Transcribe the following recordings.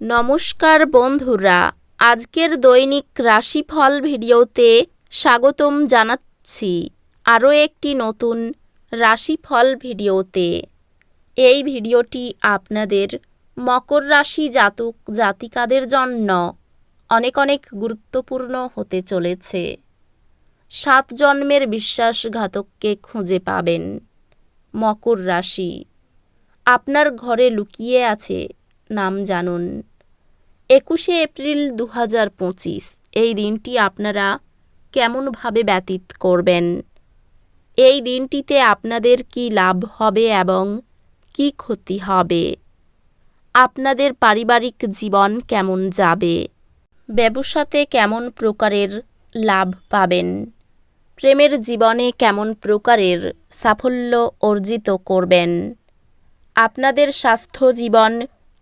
নমস্কার বন্ধুরা, আজকের দৈনিক রাশিফল ভিডিওতে স্বাগতম জানাচ্ছি আরও একটি নতুন রাশিফল ভিডিওতে। এই ভিডিওটি আপনাদের মকর রাশি জাতক জাতিকাদের জন্য অনেক অনেক গুরুত্বপূর্ণ হতে চলেছে। সাত জন্মের বিশ্বাসঘাতককে খুঁজে পাবেন মকর রাশি। আপনার ঘরে লুকিয়ে আছে নাম জানুন। একুশে এপ্রিল দু হাজার পঁচিশ, এই দিনটি আপনারা কেমনভাবে ব্যতীত করবেন? এই দিনটিতে আপনাদের কি লাভ হবে এবং কি ক্ষতি হবে? আপনাদের পারিবারিক জীবন কেমন যাবে? ব্যবসাতে কেমন প্রকারের লাভ পাবেন? প্রেমের জীবনে কেমন প্রকারের সাফল্য অর্জিত করবেন? আপনাদের স্বাস্থ্য জীবন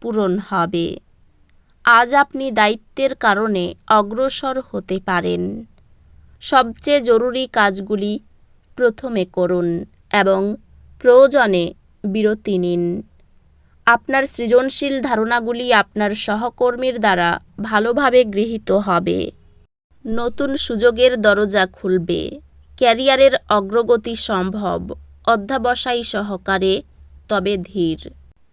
পূরণ হবে। আজ আপনি দায়িত্বের কারণে অগ্রসর হতে পারেন। সবচেয়ে জরুরি কাজগুলি প্রথমে করুন এবং প্রয়োজনে বিরতি নিন। আপনার সৃজনশীল ধারণাগুলি আপনার সহকর্মীর দ্বারা ভালোভাবে গৃহীত হবে। নতুন সুযোগের দরজা খুলবে। ক্যারিয়ারের অগ্রগতি সম্ভব। অধ্যাবসায়ী সহকারে তবে ধীর।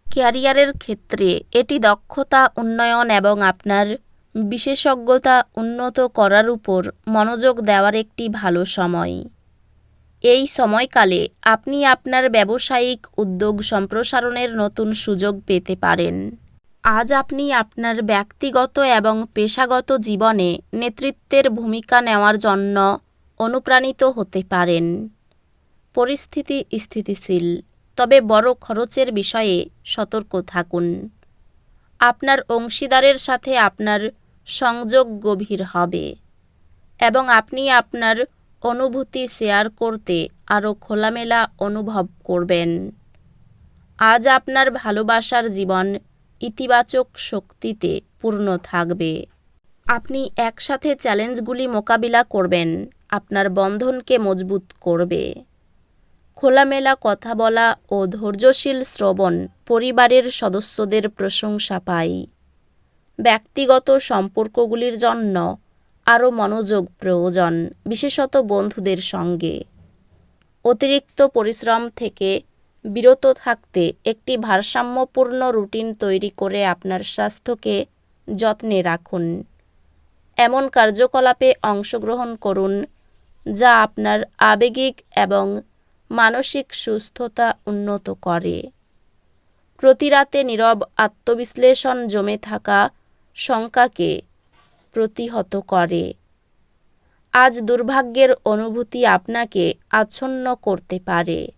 ক্যারিয়ারের ক্ষেত্রে এটি দক্ষতা, উন্নয়ন এবং আপনার বিশেষজ্ঞতা উন্নত করার উপর মনোযোগ দেওয়ার একটি ভালো সময়। এই সময়কালে আপনি আপনার ব্যবসায়িক উদ্যোগ সম্প্রসারণের নতুন সুযোগ পেতে পারেন। আজ আপনি আপনার ব্যক্তিগত এবং পেশাগত জীবনে নেতৃত্বের ভূমিকা নেওয়ার জন্য অনুপ্রাণিত হতে পারেন। পরিস্থিতি স্থিতিশীল। তবে বড় খরচের বিষয়ে সতর্ক থাকুন। আপনার অংশীদারের সাথে আপনার সংযোগ গভীর হবে এবং আপনি আপনার অনুভূতি শেয়ার করতে আরও খোলামেলা অনুভব করবেন। আজ আপনার ভালোবাসার জীবন ইতিবাচক শক্তিতে পূর্ণ থাকবে। আপনি একসাথে চ্যালেঞ্জগুলি মোকাবিলা করবেন, আপনার বন্ধনকে মজবুত করবে। খোলামেলা কথা বলা ও ধৈর্যশীল শ্রবণ পরিবারের সদস্যদের প্রশংসা পাই। ব্যক্তিগত সম্পর্কগুলির জন্য আরও মনোযোগ প্রয়োজন, বিশেষত বন্ধুদের সঙ্গে। অতিরিক্ত পরিশ্রম থেকে বিরত থাকতে একটি ভারসাম্যপূর্ণ রুটিন তৈরি করে আপনার স্বাস্থ্যকে যত্নে রাখুন। এমন কার্যকলাপে অংশগ্রহণ করুন যা আপনার আবেগিক এবং মানসিক সুস্থতা উন্নত করে। প্রতিরাতে নীরব আত্মবিশ্লেষণ জমে থাকা শঙ্কাকে প্রতিহত করে। আজ দুর্ভাগ্যের অনুভূতি আপনাকে আচ্ছন্ন করতে পারে।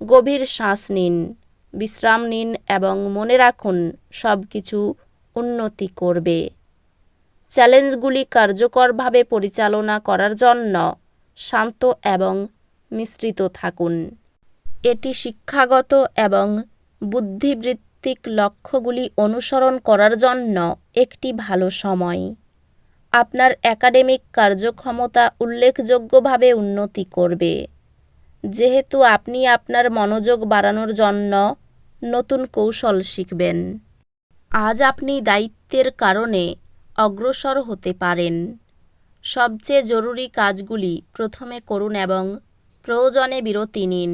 গভীর শ্বাস নিন, বিশ্রাম নিন এবং মনে রাখুন সব কিছু উন্নতি করবে। চ্যালেঞ্জগুলি কার্যকরভাবে পরিচালনা করার জন্য শান্ত এবং মিশ্রিত থাকুন। এটি শিক্ষাগত এবং বুদ্ধিবৃত্তিক লক্ষ্যগুলি অনুসরণ করার জন্য একটি ভালো সময়। আপনার একাডেমিক কার্যক্ষমতা উল্লেখযোগ্যভাবে উন্নতি করবে। যেহেতু আপনি আপনার মনোযোগ বাড়ানোর জন্য নতুন কৌশল শিখবেন। আজ আপনি দায়িত্বের কারণে অগ্রসর হতে পারেন। সবচেয়ে জরুরি কাজগুলি প্রথমে করুন এবং প্রয়োজনে বিরতি নিন।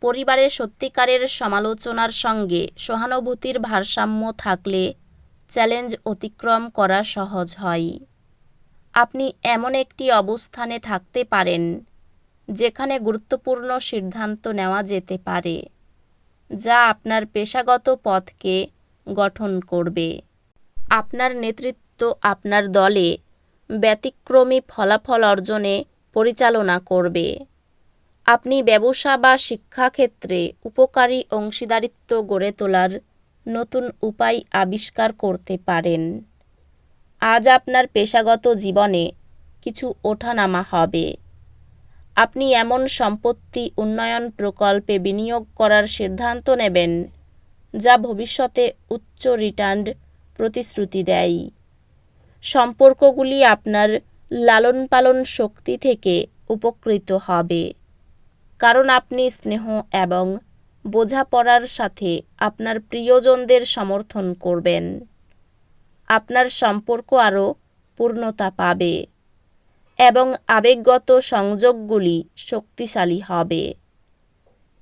পরিবারের সত্যিকারের সমালোচনার সঙ্গে সহানুভূতির ভারসাম্য থাকলে চ্যালেঞ্জ অতিক্রম করা সহজ হয়। আপনি এমন একটি অবস্থানে থাকতে পারেন, যেখানে গুরুত্বপূর্ণ সিদ্ধান্ত নেওয়া যেতে পারে, যা আপনার পেশাগত পথকে গঠন করবে। আপনার নেতৃত্ব আপনার দলে ব্যতিক্রমী ফলাফল অর্জনে পরিচালনা করবে। আপনি ব্যবসা বা শিক্ষাক্ষেত্রে উপকারী অংশীদারিত্ব গড়ে তোলার নতুন উপায় আবিষ্কার করতে পারেন। আজ আপনার পেশাগত জীবনে কিছু ওঠানামা হবে। আপনি এমন সম্পত্তি উন্নয়ন প্রকল্পে বিনিয়োগ করার সিদ্ধান্ত নেবেন, যা ভবিষ্যতে উচ্চ রিটার্ন প্রতিশ্রুতি দেয়। সম্পর্কগুলি আপনার লালন পালন শক্তি থেকে উপকৃত হবে। কারণ আপনি স্নেহ এবং বোঝাপড়ার সাথে আপনার প্রিয়জনদের সমর্থন করবেন। আপনার সম্পর্ক আরও পূর্ণতা পাবে এবং আবেগগত সংযোগগুলি শক্তিশালী হবে।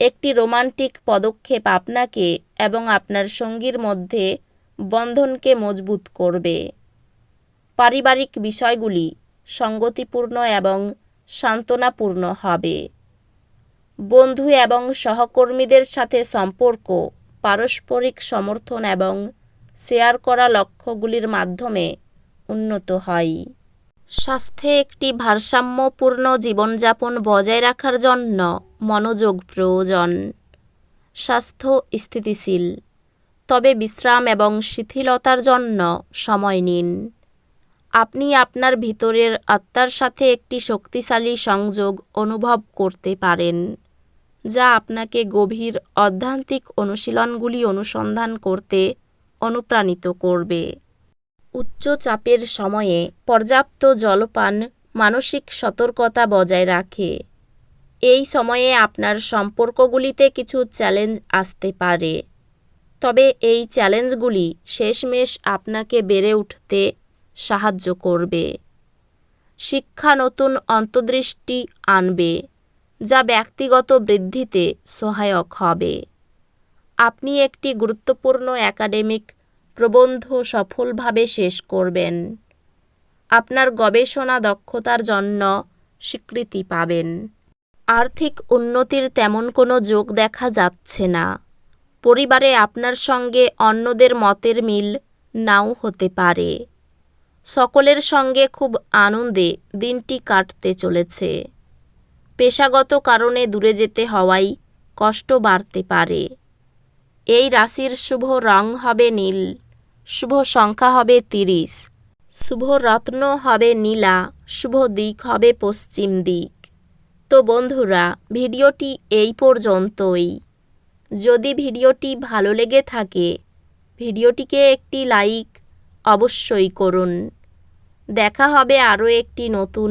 একটি রোমান্টিক পদক্ষেপ আপনাকে এবং আপনার সঙ্গীর মধ্যে বন্ধনকে মজবুত করবে। পারিবারিক বিষয়গুলি সঙ্গতিপূর্ণ এবং সান্ত্বনাপূর্ণ হবে। বন্ধু এবং সহকর্মীদের সাথে সম্পর্ক, পারস্পরিক সমর্থন এবং শেয়ার করা লক্ষ্যগুলির মাধ্যমে উন্নত হয়। স্বাস্থ্যে একটি ভারসাম্যপূর্ণ জীবনযাপন বজায় রাখার জন্য মনোযোগ প্রয়োজন। স্বাস্থ্য স্থিতিশীল, তবে বিশ্রাম এবং শিথিলতার জন্য সময় নিন। আপনি আপনার ভিতরের আত্মার সাথে একটি শক্তিশালী সংযোগ অনুভব করতে পারেন। যা আপনাকে গভীর অধ্যান্তিক অনুশীলনগুলি অনুসন্ধান করতে অনুপ্রাণিত করবে। উচ্চ চাপের সময়ে পর্যাপ্ত জলপান মানসিক সতর্কতা বজায় রাখে। এই সময়ে আপনার সম্পর্কগুলিতে কিছু চ্যালেঞ্জ আসতে পারে। তবে এই চ্যালেঞ্জগুলি শেষমেশ আপনাকে বেড়ে উঠতে সাহায্য করবে। শিক্ষা নতুন অন্তর্দৃষ্টি আনবে। যা ব্যক্তিগত বৃদ্ধিতে সহায়ক হবে। আপনি একটি গুরুত্বপূর্ণ একাডেমিক প্রবন্ধ সফলভাবে শেষ করবেন। আপনার গবেষণা দক্ষতার জন্য স্বীকৃতি পাবেন। আর্থিক উন্নতির তেমন কোনো যোগ দেখা যাচ্ছে না। পরিবারে আপনার সঙ্গে অন্যদের মতের মিল নাও হতে পারে। সকলের সঙ্গে খুব আনন্দে দিনটি কাটতে চলেছে। পেশাগত কারণে দূরে যেতে হওয়ায় কষ্ট বাড়তে পারে। এই রাশির শুভ রং হবে নীল, শুভ সংখ্যা হবে তিরিশ, শুভ রত্ন হবে নীলা, শুভ দিক হবে পশ্চিম দিক। তো বন্ধুরা, ভিডিওটি এই পর্যন্তই। যদি ভিডিওটি ভালো লেগে থাকে, ভিডিওটিকে একটি লাইক অবশ্যই করুন। দেখা হবে আরও একটি নতুন